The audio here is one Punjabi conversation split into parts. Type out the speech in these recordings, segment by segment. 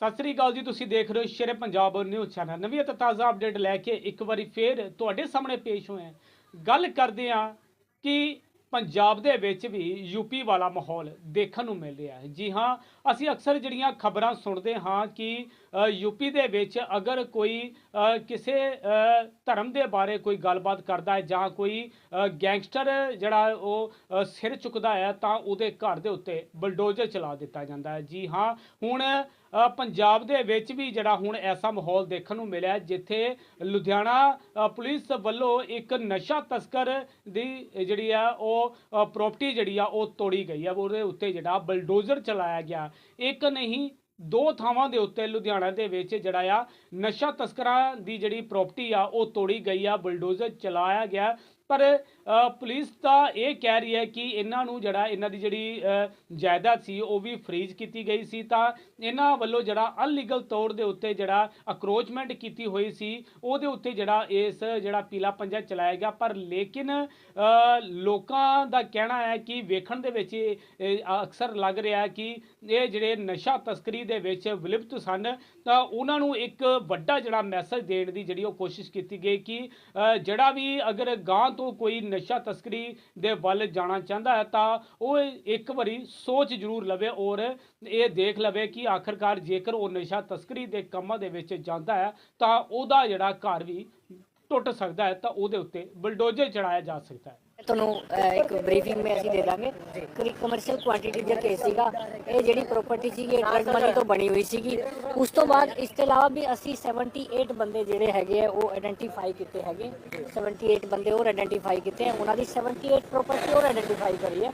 ਸਤਿ ਸ੍ਰੀ ਅਕਾਲ ਜੀ, ਤੁਸੀਂ ਦੇਖ ਰਹੇ ਹੋ ਸ਼ੇਰੇ ਪੰਜਾਬ ਨਿਊਜ਼ ਚੈਨਲ। ਨਵੀਂ ਅਤੇ ਤਾਜ਼ਾ ਅਪਡੇਟ ਲੈ ਕੇ ਇੱਕ ਵਾਰੀ ਫੇਰ ਤੁਹਾਡੇ ਸਾਹਮਣੇ ਪੇਸ਼ ਹੋਏ ਹਾਂ। ਗੱਲ ਕਰਦੇ ਹਾਂ ਕਿ ਪੰਜਾਬ ਦੇ ਵਿੱਚ ਵੀ ਯੂਪੀ ਵਾਲਾ ਮਾਹੌਲ ਦੇਖਣ ਨੂੰ ਮਿਲ ਰਿਹਾ ਹੈ। ਜੀ ਹਾਂ ਅਸੀਂ ਅਕਸਰ ਜਿਹੜੀਆਂ ਖਬਰਾਂ ਸੁਣਦੇ ਹਾਂ ਕਿ ਅ, ਯੂਪੀ ਦੇ ਵਿੱਚ ਅਗਰ ਕੋਈ ਕਿਸੇ ਧਰਮ ਦੇ ਬਾਰੇ ਕੋਈ ਗੱਲਬਾਤ ਕਰਦਾ ਹੈ ਜਾਂ ਕੋਈ ਗੈਂਗਸਟਰ ਜਿਹੜਾ ਉਹ ਸਿਰ ਚੁੱਕਦਾ ਹੈ ਤਾਂ ਉਹਦੇ ਘਰ ਦੇ ਉੱਤੇ ਬਲਡੋਜ਼ਰ ਚਲਾ ਦਿੱਤਾ ਜਾਂਦਾ ਹੈ। ਜੀ ਹਾਂ ਹੁਣ ਪੰਜਾਬ ਦੇ ਵਿੱਚ ਵੀ ਜਿਹੜਾ ਹੁਣ ਐਸਾ ਮਾਹੌਲ ਦੇਖਣ ਨੂੰ ਮਿਲਿਆ ਜਿੱਥੇ ਲੁਧਿਆਣਾ ਪੁਲਿਸ ਵੱਲੋਂ ਇੱਕ ਨਸ਼ਾ ਤਸਕਰ ਦੀ ਜਿਹੜੀ ਆ ਉਹ ਪ੍ਰਾਪਰਟੀ ਜਿਹੜੀ ਆ, ਉਹ ਤੋੜੀ ਗਈ ਆ, ਉਹਦੇ ਉੱਤੇ ਜਿਹੜਾ ਬਲਡੋਜ਼ਰ ਚਲਾਇਆ ਗਿਆ। ਇੱਕ ਨਹੀਂ, ਦੋ ਥਾਵਾਂ ਦੇ ਉੱਤੇ ਲੁਧਿਆਣਾ ਦੇ ਵਿੱਚ ਜਿਹੜਾ ਆ, ਨਸ਼ਾ ਤਸਕਰਾਂ ਦੀ ਜਿਹੜੀ ਪ੍ਰਾਪਰਟੀ ਆ, ਉਹ ਤੋੜੀ ਗਈ ਆ ਬਲਡੋਜ਼ਰ ਚਲਾਇਆ ਗਿਆ। ਪਰ ਪੁਲਿਸ ਤਾਂ ਇਹ ਕਹਿ ਰਹੀ ਹੈ ਕਿ ਇਹਨਾਂ ਨੂੰ ਜਿਹੜਾ ਇਹਨਾਂ ਦੀ ਜਿਹੜੀ ਜਾਇਦਾਦ ਸੀ ਉਹ ਵੀ ਫ੍ਰੀਜ਼ ਕੀਤੀ ਗਈ ਸੀ। ਤਾਂ ਇਹਨਾਂ ਵੱਲੋਂ ਜਿਹੜਾ ਅਨਲੀਗਲ ਤੌਰ ਦੇ ਉੱਤੇ ਜਿਹੜਾ ਅਕਰੋਚਮੈਂਟ ਕੀਤੀ ਹੋਈ ਸੀ ਉਹਦੇ ਉੱਤੇ ਜਿਹੜਾ ਇਸ ਜਿਹੜਾ ਪੀਲਾ ਪੰਜਾ ਚਲਾਇਆ ਗਿਆ। ਪਰ ਲੇਕਿਨ ਲੋਕਾਂ ਦਾ ਕਹਿਣਾ ਹੈ ਕਿ ਵੇਖਣ ਦੇ ਵਿੱਚ ਇਹ, ਅਕਸਰ ਲੱਗ ਰਿਹਾ ਕਿ ਇਹ ਜਿਹੜੇ ਨਸ਼ਾ ਤਸਕਰੀ ਦੇ ਵਿੱਚ ਵਿਲਿਪਤ ਸਨ ਤਾਂ ਉਹਨਾਂ ਨੂੰ ਇੱਕ ਵੱਡਾ ਜਿਹੜਾ ਮੈਸੇਜ ਦੇਣ ਦੀ ਜਿਹੜੀ ਉਹ ਕੋਸ਼ਿਸ਼ ਕੀਤੀ ਗਈ ਕਿ ਜਿਹੜਾ ਵੀ ਅਗਰ ਗਾਂ ਤੋਂ ਕੋਈ ਨਸ਼ਾ ਤਸਕਰੀ ਦੇ ਵੱਲ ਜਾਣਾ ਚਾਹੁੰਦਾ ਹੈ, ਤਾਂ ਉਹ ਇੱਕ ਵਾਰੀ ਸੋਚ ਜ਼ਰੂਰ ਲਵੇ ਔਰ ਇਹ ਦੇਖ ਲਵੇ ਕਿ ਆਖਰਕਾਰ ਜੇਕਰ ਉਹ ਨਸ਼ਾ ਤਸਕਰੀ ਦੇ ਕੰਮਾਂ ਦੇ ਵਿੱਚ ਜਾਂਦਾ ਹੈ, ਤਾਂ ਉਹਦਾ ਜਿਹੜਾ ਘਰ ਵੀ ਟੁੱਟ ਸਕਦਾ ਹੈ, ਤਾਂ ਉਹਦੇ ਉੱਤੇ ਬਲਡੋਜ਼ਰ ਚੜਾਇਆ ਜਾ ਸਕਦਾ ਹੈ। ਤੁਹਾਨੂੰ ਇੱਕ ਬਰੀਫਿੰਗ ਮੈਂ ਅਸੀਂ ਦੇ ਦਾਂਗੇ। ਕਿ ਕਮਰਸ਼ੀਅਲ ਕੁਆਂਟੀਟੀ ਦਾ ਕੇਸ ਸੀਗਾ, ਇਹ ਜਿਹੜੀ ਪ੍ਰਾਪਰਟੀ ਸੀਗੀ ਇਹ ਡਰਗ ਮਨੀ ਤੋਂ ਬਣੀ ਹੋਈ ਸੀਗੀ। ਉਸ ਤੋਂ ਬਾਅਦ ਇਸ ਤੋਂ ਇਲਾਵਾ ਵੀ ਅਸੀਂ 78 ਬੰਦੇ ਜਿਹੜੇ ਹੈਗੇ ਆ, ਉਹ ਆਇਡੈਂਟੀਫਾਈ ਕੀਤੇ ਹੈਗੇ। 78 ਬੰਦੇ ਹੋਰ ਆਇਡੈਂਟੀਫਾਈ ਕੀਤੇ ਆ। ਉਹਨਾਂ ਦੀ 78 ਪ੍ਰਾਪਰਟੀ ਹੋਰ ਆਇਡੈਂਟੀਫਾਈ ਕਰੀ ਹੈ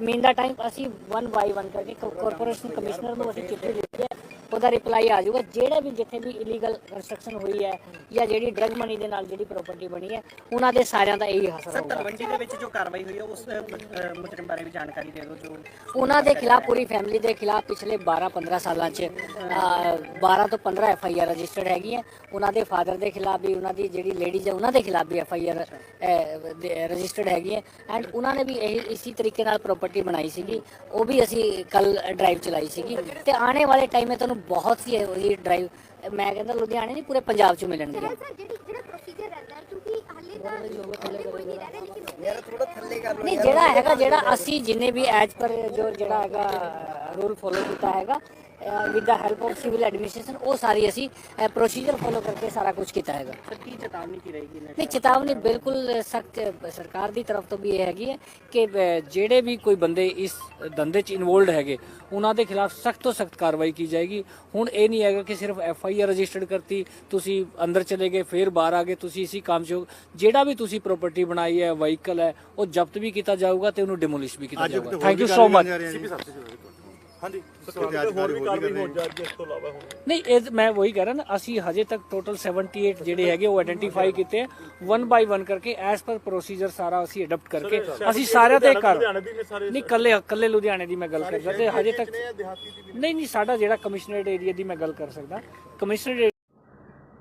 ਮੀਨ ਦਾ ਟਾਈਮ ਅਸੀਂ ਵਨ ਬਾਈ ਵਨ ਕਰਕੇ ਕਾਰਪੋਰੇਸ਼ਨ ਕਮਿਸ਼ਨਰ ਨੂੰ ਅਸੀਂ ਚਿੱਠੀ ਦਿੱਤੀ ਹੈ ਉਹਦਾ ਰਿਪਲਾਈ ਆ ਜਾਊਗਾ। ਜਿਹੜੇ ਵੀ ਜਿੱਥੇ ਵੀ ਇਲੀਗਲ ਕੰਸਟਰਕਸ਼ਨ ਹੋਈ ਹੈ ਜਾਂ ਜਿਹੜੀ ਡਰਗ ਮਨੀ ਦੇ ਨਾਲ ਜਿਹੜੀ ਪ੍ਰਾਪਰਟੀ ਬਣੀ ਹੈ ਉਹਨਾਂ ਦੇ ਸਾਰਿਆਂ ਦਾ ਇਹੀ ਹਾਸਲ ਸਰ ਹੋਊਗਾ। ਤਲਵੰਡੀ ਦੇ ਵਿੱਚ ਜੋ ਕਾਰਵਾਈ ਹੋਈ ਹੈ ਉਸ ਮੁਜਰਮ ਬਾਰੇ ਵੀ ਜਾਣਕਾਰੀ ਦੇ ਦਿਓ ਜੋ ਉਹਨਾਂ ਦੇ ਖਿਲਾਫ ਪੂਰੀ ਫੈਮਿਲੀ ਦੇ ਖਿਲਾਫ ਪਿਛਲੇ 12-15 ਸਾਲਾਂ 'ਚ ਅਹ, 12 ਤੋਂ 15 ਐਫ ਆਈ ਆਰ ਰਜਿਸਟਰਡ ਹੈਗੀਆਂ। ਉਹਨਾਂ ਦੇ ਫਾਦਰ ਦੇ ਖਿਲਾਫ ਵੀ ਉਹਨਾਂ ਦੀ ਜਿਹੜੀ ਲੇਡੀਜ਼ ਹੈ ਉਹਨਾਂ ਦੇ ਖਿਲਾਫ ਵੀ ਐਫ ਆਈ ਆਰ ਰਜਿਸਟਰਡ ਹੈਗੀਆਂ। ਐਂਡ ਉਹਨਾਂ ਨੇ ਵੀ ਇਹ ਇਸੇ ਤਰੀਕੇ ਨਾਲ ਪ੍ਰਾਪਰਟੀ ਬਣਾਈ ਸੀਗੀ। ਉਹ ਵੀ ਅਸੀਂ ਕੱਲ ਡਰਾਈਵ ਚਲਾਈ ਸੀਗੀ। ਤੇ ਆਉਣੇ ਵਾਲੇ ਟਾਈਮ 'ਤੇ ਤੁਹਾਨੂੰ ਬਹੁਤ ਸੀ ਇਹ ਡਰਾਈਵ ਮੈਂ ਕਹਿੰਦਾ ਲੁਧਿਆਣੇ ਨਹੀਂ ਪੂਰੇ ਪੰਜਾਬ 'ਚ ਮਿਲਣਗੇ। ਸਰ ਜਿਹੜੀ ਜਿਹੜਾ ਪ੍ਰੋਸੀਜਰ ਰਹਿੰਦਾ ਹੈ ਕਿਉਂਕਿ ਹਾਲੇ ਤਾਂ ਹਾਲੇ ਕੋਈ ਨਹੀਂ ਰਹਿ ਰਿਹਾ ਲੇਕਿਨ ਯਾਰ ਥੋੜਾ ਥੱਲੇ ਕਰ ਨਹੀਂ ਜਿਹੜਾ ਹੈਗਾ ਜਿਹੜਾ ਅਸੀਂ ਜਿੰਨੇ ਵੀ ਐਜ ਪਰ ਜੋ ਜਿਹੜਾ ਹੈਗਾ ਰੂਲ ਫੋਲੋ ਕੀਤਾ ਹੈਗਾ। With the help of civil administration ਉਹ ਸਾਰੀ ਅਸੀਂ ਪ੍ਰੋਸੀਜਰ ਫੋਲੋ ਕਰਕੇ ਸਾਰਾ ਕੁਝ ਕੀਤਾ ਹੈਗਾ। ਸਰ ਕੀ ਚੇਤਾਵਨੀ ਕੀ ਰਹੇਗੀ ਨਹੀਂ ਚੇਤਾਵਨੀ ਬਿਲਕੁਲ ਸਖਤ ਸਰਕਾਰ ਦੀ ਤਰਫ ਤੋਂ ਵੀ ਇਹ ਹੈਗੀ ਹੈ ਕਿ ਜਿਹੜੇ ਵੀ ਕੋਈ ਬੰਦੇ ਇਸ ਧੰਦੇ 'ਚ ਇਨਵੋਲਡ ਹੈਗੇ ਉਹਨਾਂ ਦੇ ਖਿਲਾਫ ਸਖਤ ਤੋਂ ਸਖਤ ਕਾਰਵਾਈ ਕੀ ਜਾਏਗੀ। ਹੁਣ ਇਹ ਨਹੀਂ ਹੈਗਾ ਕਿ ਸਿਰਫ ਐਫ ਆਈ ਆਰ ਰਜਿਸਟਰਡ ਕਰਤੀ ਤੁਸੀਂ ਅੰਦਰ ਚਲੇ ਗਏ ਫਿਰ ਬਾਹਰ ਆ ਗਏ ਤੁਸੀਂ ਇਸੀ ਕੰਮ 'ਚ। ਜਿਹੜਾ ਵੀ ਤੁਸੀਂ ਪ੍ਰਾਪਰਟੀ ਬਣਾਈ ਹੈ ਵਹੀਕਲ ਹੈ ਉਹ ਜ਼ਬਤ ਵੀ ਕੀਤਾ ਜਾਊਗਾ ਤੇ ਉਹਨੂੰ ਡਿਮੋਲਿਸ਼ ਵੀ ਕੀਤਾ ਜਾਊਗਾ। ਥੈਂਕ ਯੂ ਸੋ ਮਚ ਹਾਂਜੀ ਸਰਕਾਰ ਹੋਰ ਵੀ ਕਾਰਵਾਈ ਹੋ ਜਾਏ ਇਸ ਤੋਂ ਇਲਾਵਾ ਹੁਣ। ਨਹੀਂ ਇਹ ਮੈਂ ਵਹੀ ਕਹਿ ਰਿਹਾ ਨਾ ਅਸੀਂ ਹਜੇ ਤੱਕ ਟੋਟਲ 78 ਜਿਹੜੇ ਹੈਗੇ ਉਹ ਆਇਡੈਂਟੀਫਾਈ ਕੀਤੇ ਵਨ ਬਾਈ ਵਨ ਕਰਕੇ ਐਸ ਪਰ ਪ੍ਰੋਸੀਜਰ ਸਾਰਾ ਅਸੀਂ ਅਡਾਪਟ ਕਰਕੇ ਅਸੀਂ ਸਾਰਿਆਂ ਤੇ ਕਰ ਨਹੀਂ ਕੱਲੇ ਕੱਲੇ ਲੁਧਿਆਣੇ ਦੀ ਮੈਂ ਗੱਲ ਕਰਦਾ ਤੇ ਹਜੇ ਤੱਕ ਨਹੀਂ ਨਹੀਂ ਸਾਡਾ ਜਿਹੜਾ ਕਮਿਸ਼ਨਰੇਟ ਏਰੀਆ ਦੀ ਮੈਂ ਗੱਲ ਕਰ ਸਕਦਾ। ਕਮਿਸ਼ਨਰੇਟ